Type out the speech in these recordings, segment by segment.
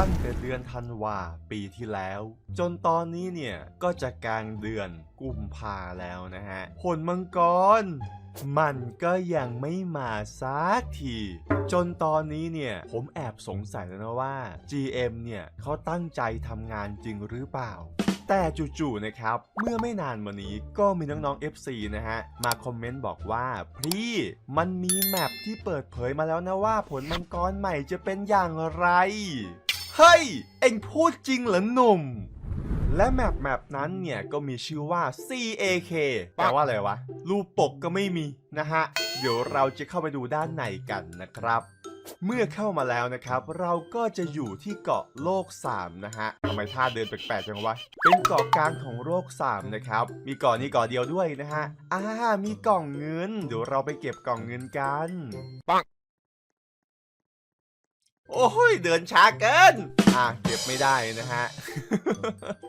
ตั้งแต่เดือนธันวาปีที่แล้ว จนตอนนี้เนี่ยก็จะกลางเดือนกุมภาแล้วนะฮะผลมังกร มันก็ยังไม่มาสักที จนตอนนี้เนี่ยผมแอบสงสัยแล้วนะว่า GM เนี่ยเขาตั้งใจทำงานจริงหรือเปล่าแต่จู่ๆ นะครับ เมื่อไม่นานมานี้ก็มีน้องๆ FC นะฮะ มาคอมเมนต์บอกว่า พี่มันมีแมปที่เปิดเผยมาแล้วนะว่าผลมังกรใหม่จะเป็นอย่างไร เฮ้ย เอ็งพูดจริงเหรอหนุ่ม และแมปแมปนั้นเนี่ยก็มีชื่อว่า CAK แปลว่าอะไรวะ รูปปกก็ไม่มีนะฮะ เดี๋ยวเราจะเข้าไปดูด้านในกันนะครับเมื่อเข้ามาแล้วนะครับ เราก็จะอยู่ที่เกาะโลก 3 นะฮะทำไมท่าเดินแปลกๆจังวะ เป็นเกาะกลางของโลก 3 นะครับ มีเกาะนี้เกาะเดียวด้วยนะฮะอ่ามีกล่องเงิน เดี๋ยวเราไปเก็บกล่องเงินกันปัง โอ้ยเดินช้าเกิน อะเก็บไม่ได้นะฮะ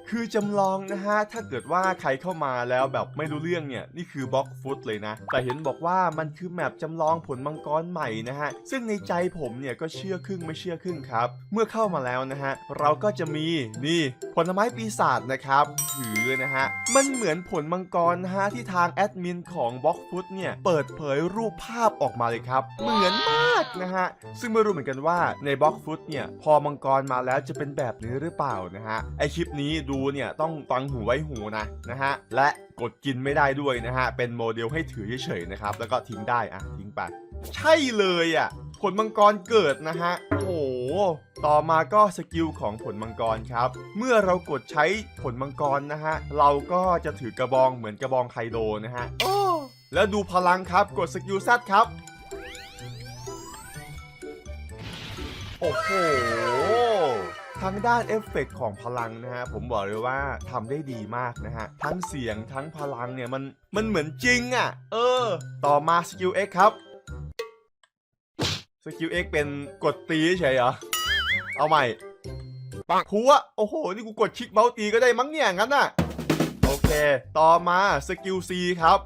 คือจำลองนะฮะ ถ้าเกิดว่าใครเข้ามาแล้วแบบไม่รู้เรื่องเนี่ย นี่คือบล็อกฟุตเลยนะ แต่เห็นบอกว่ามันคือแมปจำลองผลมังกรใหม่นะฮะ ซึ่งในใจผมเนี่ยก็เชื่อครึ่งไม่เชื่อครึ่งครับ เมื่อเข้ามาแล้วนะฮะ เราก็จะมีนี่ผลไม้ปีศาจนะครับ ถือนะฮะ มันเหมือนผลมังกรนะฮะที่ทางแอดมินของบล็อกฟุตเนี่ยเปิดเผยรูปภาพออกมาเลยครับ เหมือนมากนะฮะ ซึ่งไม่รู้เหมือนกันว่าในบล็อกฟุตเนี่ยพอมังกรมาแล้วจะเป็นแบบนี้หรือเปล่านะฮะไอคลิปนี้ดูเนี่ยต้องฟังหูไว้หูนะนะฮะและกดกินไม่ได้ด้วยนะฮะเป็นโมเดลให้ถือเฉยๆนะครับแล้วก็ทิ้งได้อะทิ้งไปใช่เลยอะผลมังกรเกิดนะฮะโอ้โหต่อมาก็สกิลของผลมังกรครับ เมื่อเรากดใช้ผลมังกรนะฮะ เราก็จะถือกระบองเหมือนกระบองไคโดนะฮะโอ้แล้วดูพลังครับกดสกิลซัดครับ โอ้โห ทางด้านเอฟเฟกต์ของพลังนะฮะผมบอกเลยว่าทำได้ดีมากนะฮะ ทั้งเสียงทั้งพลังเนี่ยมันมันเหมือนจริงอะ่ะ เออ ต่อมาสกิล X ครับสกิล X เป็นกดตีเฉยเหรอ เอาใหม่ปังพัวโอ้โห นี่กูกดคลิกเมาส์ตีก็ได้มั้งเนี่ยงั้นน่ะ โอเค ต่อมาสกิล C ครับ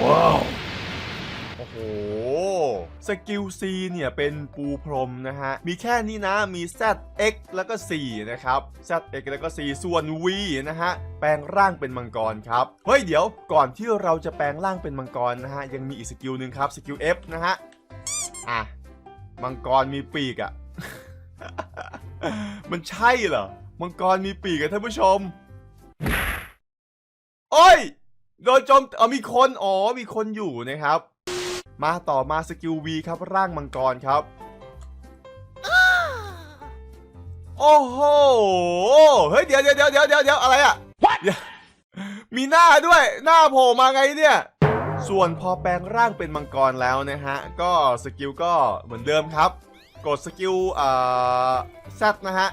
ว้าว โอ้โห สกิล C เนี่ยเป็นปูพรมนะฮะ มีแค่นี้นะ มี ZX แล้วก็4นะครับ ZX แล้วก็4ส่วน V นะฮะ แปลงร่างเป็นมังกรครับ เฮ้ยเดี๋ยวก่อนที่เราจะแปลงร่างเป็นมังกรนะฮะ ยังมีอีกสกิลหนึ่งครับ สกิล F นะฮะ อะ มังกรมีปีกอะมันใช่เหรอ มังกรมีปีกอะท่านผู้ชม โอ้ยโดนจมเออมีคน อ๋อ มีคนอยู่นะครับ มาต่อมาสกิล V ครับร่างมังกรครับ โอ้โห เฮ้ย เดี๋ยวเดี๋ยวเดี๋ยวเดี๋ยวเดี๋ยวเดี๋ยวอะไรอะเดี๋ยวมีหน้าด้วยหน้าโผล่มาไงเนี่ย ส่วนพอแปลงร่างเป็นมังกรแล้วนะฮะ ก็สกิลก็เหมือนเดิมครับ กดสกิลอ่าแซนะฮะ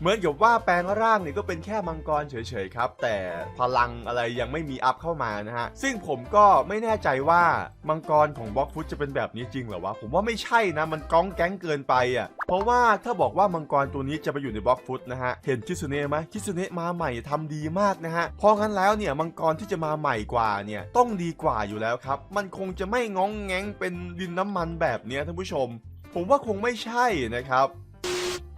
เหมือนกับว่าแปลงร่างเนี่ยก็เป็นแค่มังกรเฉยๆครับ แต่พลังอะไรยังไม่มีอัพเข้ามานะฮะ ซึ่งผมก็ไม่แน่ใจว่ามังกรของบล็อกฟุตจะเป็นแบบนี้จริงเหรอวะ ผมว่าไม่ใช่นะ มันก้องแก๊งเกินไปอะ เพราะว่าถ้าบอกว่ามังกรตัวนี้จะไปอยู่ในบล็อกฟุตนะฮะ เห็นคิสุเนะไหมคิสุเนะมาใหม่ทำดีมากนะฮะ เพราะงั้นแล้วเนี่ยมังกรที่จะมาใหม่กว่าเนี่ยต้องดีกว่าอยู่แล้วครับ มันคงจะไม่ง้องแง้งเป็นดินน้ำมันแบบเนี้ยท่านผู้ชม ผมว่าคงไม่ใช่นะครับ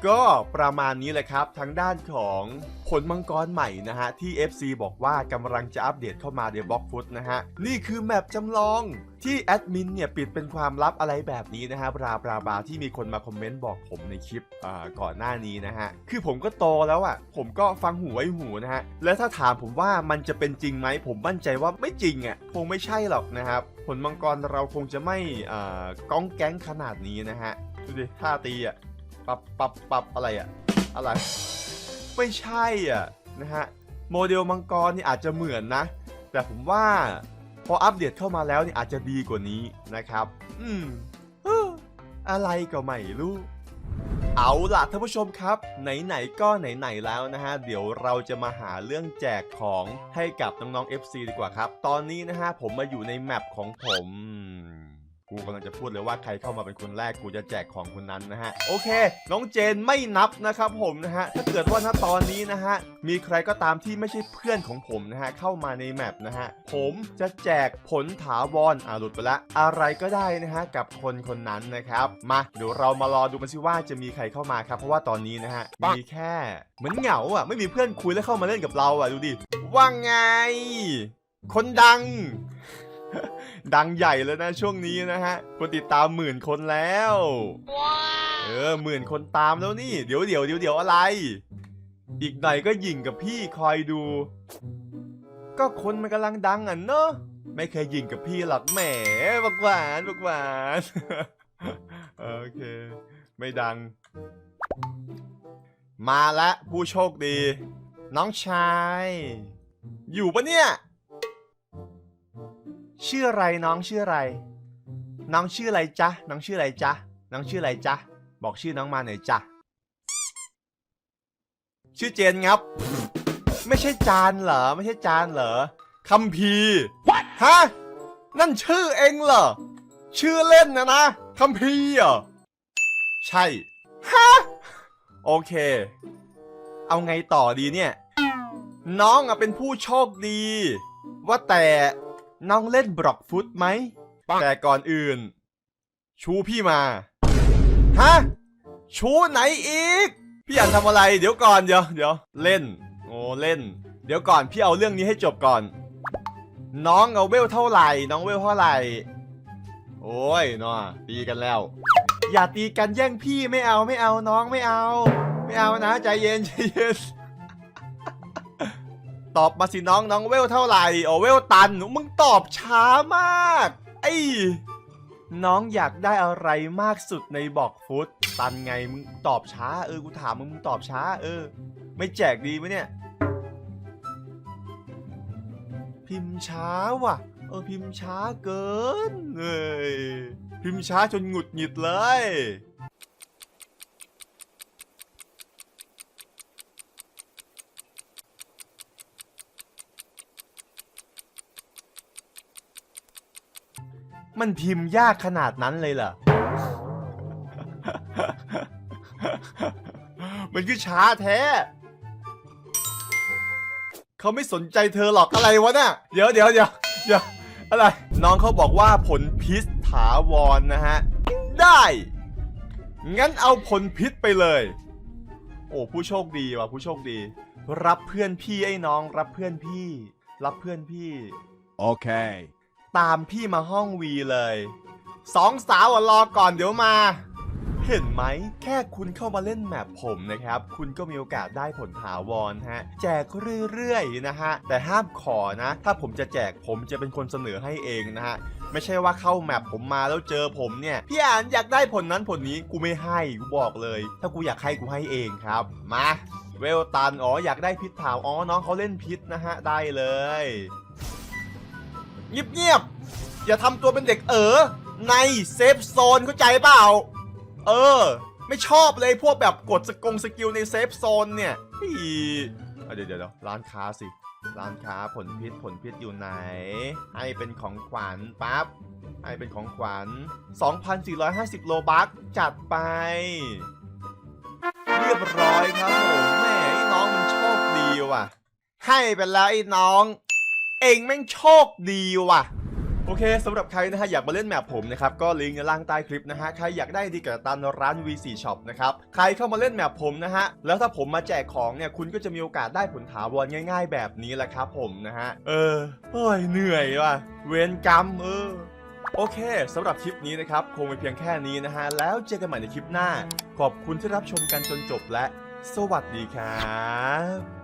ก็ประมาณนี้แหละครับทางด้านของผลมังกรใหม่นะฮะ ที่ FC บอกว่ากำลังจะอัปเดตเข้ามาในบล็อกฟุตนะฮะ นี่คือแมปจำลองที่แอดมินเนี่ยปิดเป็นความลับอะไรแบบนี้นะฮะบราบราบราที่มีคนมาคอมเมนต์บอกผมในคลิปก่อนหน้านี้นะฮะ คือผมก็โตแล้วอะ่ะ ผมก็ฟังหูไว้หูนะฮะ และถ้าถามผมว่ามันจะเป็นจริงไหม ผมมั่นใจว่าไม่จริงอะ่ะคงไม่ใช่หรอกนะครับผลมังกรเราคงจะไม่ก้องแก๊งขนาดนี้นะฮะดูดิท่าตีอะ ปับปับปับอะไรอะอะไร ไม่ใช่อะนะฮะโมเดลมังกรนี่อาจจะเหมือนนะ แต่ผมว่าพออัปเดตเข้ามาแล้วนี่อาจจะดีกว่านี้นะครับ อืมเอ้ออะไรก็ไม่รู้เอาล่ะท่านผู้ชมครับ ไหนๆก็ไหนๆแล้วนะฮะ เดี๋ยวเราจะมาหาเรื่องแจกของให้กับน้องๆ FC ดีกว่าครับ ตอนนี้นะฮะผมมาอยู่ในแมปของผม กูกำลังจะพูดเลยว่าใครเข้ามาเป็นคนแรกกูจะแจกของคนนั้นนะฮะโอเค น้องเจนไม่นับนะครับผมนะฮะถ้าเกิดว่าณตอนนี้นะฮะมีใครก็ตามที่ไม่ใช่เพื่อนของผมนะฮะเข้ามาในแมปนะฮะผมจะแจกผลถาวรอ่าหลุดไปละอะไรก็ได้นะฮะกับคนคนนั้นนะครับ มาเดี๋ยวเรามารอดูกันสิว่าจะมีใครเข้ามาครับ เพราะว่าตอนนี้นะฮะมีแค่เหมือนเหงาอะไม่มีเพื่อนคุยแล้วเข้ามาเล่นกับเราอะดูดิว่าไง คนดัง ดังใหญ่เลยนะช่วงนี้นะฮะคนติดตามหมื่นคนแล้ว เออหมื่นคนตามแล้วนี่ เดี๋ยวเดี๋ยวเดี๋ยวเดี๋ยวอะไร อีกหน่อยก็หยิ่งกับพี่คอยดู ก็คนมันกำลังดังอะเนอะไม่เคยหยิ่งกับพี่หรอกแหมบักหวานบักหวานโอเค ไม่ดัง มาละผู้โชคดี น้องชาย อยู่ปะเนี่ย ชื่ออะไรน้องชื่ออะไร น้องชื่ออะไรจ๊ะน้องชื่ออะไรจ๊ะน้องชื่ออะไรจ๊ะบอกชื่อน้องมาหน่อยจ๊ะชื่อเจนครับ ไม่ใช่จานเหรอ ไม่ใช่จานเหรอคัมพีร์ฮะนั่นชื่อเองเหรอชื่อเล่นนะนะคัมพีร์เหรอใช่ฮะโอเค เอาไงต่อดีเนี่ย น้องอะเป็นผู้โชคดี ว่าแต่ น้องเล่นบล็อกฟุตไหม แต่ก่อนอื่น ชูพี่มา ฮะ ชูไหนอีก พี่อันทำอะไร เดี๋ยวก่อนเดี๋ยวเดี๋ยวเล่น โอ้เล่น เดี๋ยวก่อนพี่เอาเรื่องนี้ให้จบก่อน น้องเอาเวลเท่าไหร่ น้องเวลเท่าไหร่ โอ้ยเนาะตีกันแล้ว อย่าตีกันแย่งพี่ไม่เอาไม่เอาน้องไม่เอา ไม่เอานะใจเย็นใจเย็น ตอบมาสิน้องน้องเวลเท่าไหร่โอเวลตันมึงตอบช้ามาก ไอ้น้องอยากได้อะไรมากสุดในบอกฟุตตันไงมึงตอบช้า เออกูถามมึงมึงตอบช้า เออ ไม่แจกดีไหมเนี่ย พิมพ์ช้าว่ะ เออพิมพ์ช้าเกินเอ้ยพิมพ์ช้าจนหงุดหงิดเลย มันพิมพ์ยากขนาดนั้นเลยเหรอ มันคือช้าแท้ เขาไม่สนใจเธอหรอกอะไรวะน่ะ เดี๋ยวเดี๋ยวเดี๋ยวเดี๋ยวอะไร น้องเขาบอกว่าผลพิษถาวรนะฮะ ได้ งั้นเอาผลพิษไปเลย โอ้ผู้โชคดีว่ะผู้โชคดี รับเพื่อนพี่ไอ้น้อง รับเพื่อนพี่ รับเพื่อนพี่ Okay. ตามพี่มาห้องวีเลยสองสาวรอก่อนเดี๋ยวมา เห็นไหม แค่คุณเข้ามาเล่นแมปผมนะครับ คุณก็มีโอกาสได้ผลถาวรฮะ แจกเรื่อยๆนะฮะ แต่ห้ามขอนะ ถ้าผมจะแจกผมจะเป็นคนเสนอให้เองนะฮะไม่ใช่ว่าเข้าแมปผมมาแล้วเจอผมเนี่ย พี่อ่านอยากได้ผลนั้นผลนี้กูไม่ให้กูบอกเลย ถ้ากูอยากให้กูให้เองครับมาเวลตันอ๋ออยากได้พิษถาวอ๋อน้องเขาเล่นพิษนะฮะได้เลย เงียบๆอย่าทำตัวเป็นเด็กเออในเซฟโซนเข้าใจเปล่า เออ ไม่ชอบเลยพวกแบบกดสกงสกิลในเซฟโซนเนี่ยอีอ่เดี๋ยวเดี๋ยวเดี๋ยวร้านค้าสิ ร้านค้าผลพิษผลพิษอยู่ไหน ให้เป็นของขวัญปั๊บให้เป็นของขวัญ 2,450 โลบัคจัดไป เรียบร้อยครับผมแม่ไอ้น้องมันโชคดีว่ะ ให้ไปแล้วไอ้น้อง เองแม่งโชคดีว่ะโอเคสำหรับใครนะฮะอยากมาเล่นแมปผมนะครับก็ลิงก์ในล่างใต้คลิปนะฮะใครอยากได้ดีกับตันร้าน V4 Shop นะครับใครเข้ามาเล่นแมปผมนะฮะแล้วถ้าผมมาแจกของเนี่ยคุณก็จะมีโอกาสได้ผลถาวรง่าย ๆ แบบนี้แหละครับผมนะฮะเออเฮ้ยเหนื่อยว่ะเวรกรรมเออโอเคสำหรับคลิปนี้นะครับคงเป็นเพียงแค่นี้นะฮะแล้วเจอกันใหม่ในคลิปหน้า ขอบคุณที่รับชมกันจนจบและ สวัสดีครับ